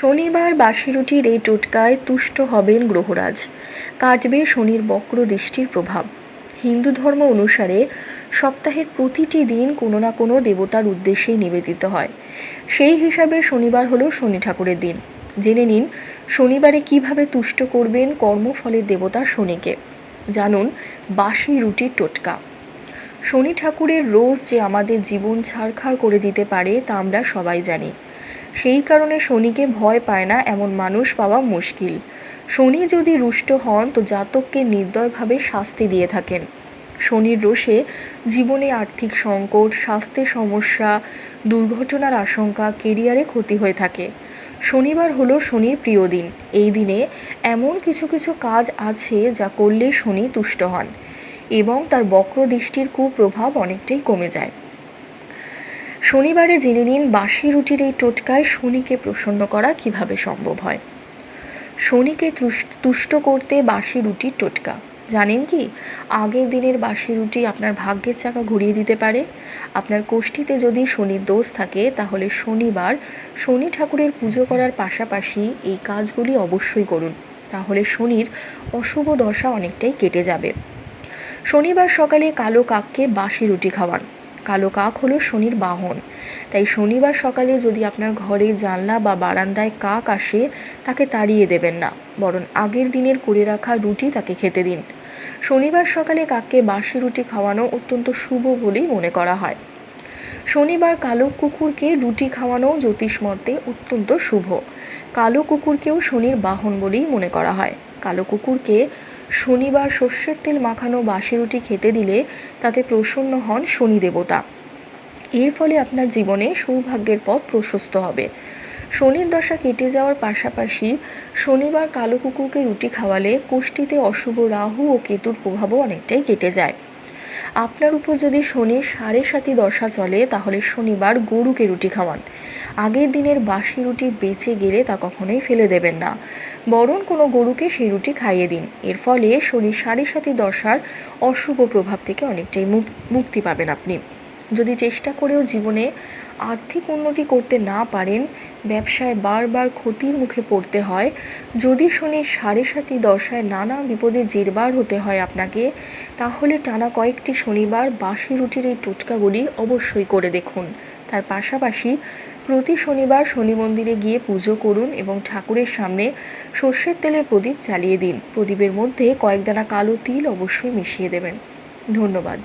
শনিবার বাসি রুটির এই টোটকায় তুষ্ট হবেন গ্রহরাজ। কাটবে শনির বক্র দৃষ্টির প্রভাব। হিন্দু ধর্ম অনুসারে সপ্তাহের প্রতিটি দিন কোনো না কোনো দেবতার উদ্দেশ্যেই নিবেদিত হয়। সেই হিসাবে শনিবার হলো শনি ঠাকুরের দিন। জেনে নিন, শনিবারে কীভাবে তুষ্ট করবেন কর্মফলের দেবতা শনিকে। জানুন বাসি রুটির টোটকা। শনি ঠাকুরের রোজ যে আমাদের জীবন ছাড়খাড় করে দিতে পারে তা আমরা সবাই জানি। সেই কারণে শনিকে ভয় পায় না এমন মানুষ পাওয়া মুশকিল। শনি যদি রুষ্ট হন, তো জাতককে নির্দয়ভাবে শাস্তি দিয়ে থাকেন। শনির রোষে জীবনে আর্থিক সংকট, স্বাস্থ্যের সমস্যা, দুর্ঘটনার আশঙ্কা, কেরিয়ারে ক্ষতি হয়ে থাকে। শনিবার হলো শনির প্রিয় দিন। এই দিনে এমন কিছু কিছু কাজ আছে যা করলে শনি তুষ্ট হন এবং তার বক্র দৃষ্টির কুপ্রভাব অনেকটাই কমে যায়। শনিবারে জেনে নিন, বাসি রুটির এই টোটকায় শনিকে প্রসন্ন করা কীভাবে সম্ভব হয়। শনিকে তুষ- তুষ্ট করতে বাসি রুটির টোটকা। জানেন কি? আগের দিনের বাসি রুটি আপনার ভাগ্যের চাকা ঘুরিয়ে দিতে পারে। আপনার কোষ্ঠীতে যদি শনির দোষ থাকে, তাহলে শনিবার শনি ঠাকুরের পুজো করার পাশাপাশি এই কাজগুলি অবশ্যই করুন। তাহলে শনির অশুভ দশা অনেকটাই কেটে যাবে। শনিবার সকালে কালো কাককে বাসি রুটি খাওয়ান। কালো কাক হলো শনির বাহন। তাই শনিবার সকালে যদি আপনার ঘরে জানলা বা বারান্দায় কাক আসে, তাকে তাড়িয়ে দেবেন না, বরং আগের দিনের করে রাখা রুটি তাকে খেতে দিন। শনিবার সকালে কাককে বাসি রুটি খাওয়ানো অত্যন্ত শুভ বলেই মনে করা হয়। শনিবার কালো কুকুরকে রুটি খাওয়ানো জ্যোতিষ মতে অত্যন্ত শুভ। কালো কুকুরকেও শনির বাহন বলেই মনে করা হয়। কালো কুকুরকে শনিবার সর্ষের তেল মাখানো বাসি রুটি খেতে দিলে তাতে প্রসন্ন হন শনি দেবতা। এর ফলে আপনার জীবনে সৌভাগ্যের পথ প্রশস্ত হবে। শনির দশা কেটে যাওয়ার পাশাপাশি শনিবার কালো কুকুরকে রুটি খাওয়ালে কোষ্ঠীতে অশুভ রাহু ও কেতুর প্রভাবও অনেকটাই কেটে যায়। আপনার উপর যদি শনির সাড়ে সাতি দশা চলে, তাহলে শনিবার গরুকে রুটি খাওয়ান। আগের দিনের বাসি রুটি বেঁচে গেলে তা কখনোই ফেলে দেবেন না। বরং কোনো গরুকে সেই রুটি খাইয়ে দিন। এর ফলে শনির সাড়ে সাতি দশার অশুভ প্রভাব থেকে অনেকটাই মুক- মুক্তি পাবেন আপনি। যদি চেষ্টা করেও জীবনে আর্থিক উন্নতি করতে না পারেন ব্যবসায় বারবার ক্ষতির মুখে পড়তে হয়। যদি শনির সাড়ে সাতি দশায় নানা বিপদে জেরবার হতে হয় আপনাকে, তাহলে টানা কয়েকটি শনিবার বাসি রুটির এই টোটকাগুলি অবশ্যই করে দেখুন। তার পাশাপাশি প্রতি শনিবার শনি মন্দিরে গিয়ে পুজো করুন এবং ঠাকুরের সামনে সর্ষের তেলের প্রদীপ জ্বালিয়ে দিন। প্রদীপের মধ্যে কয়েক দানা কালো তিল অবশ্যই মিশিয়ে দেবেন। ধন্যবাদ।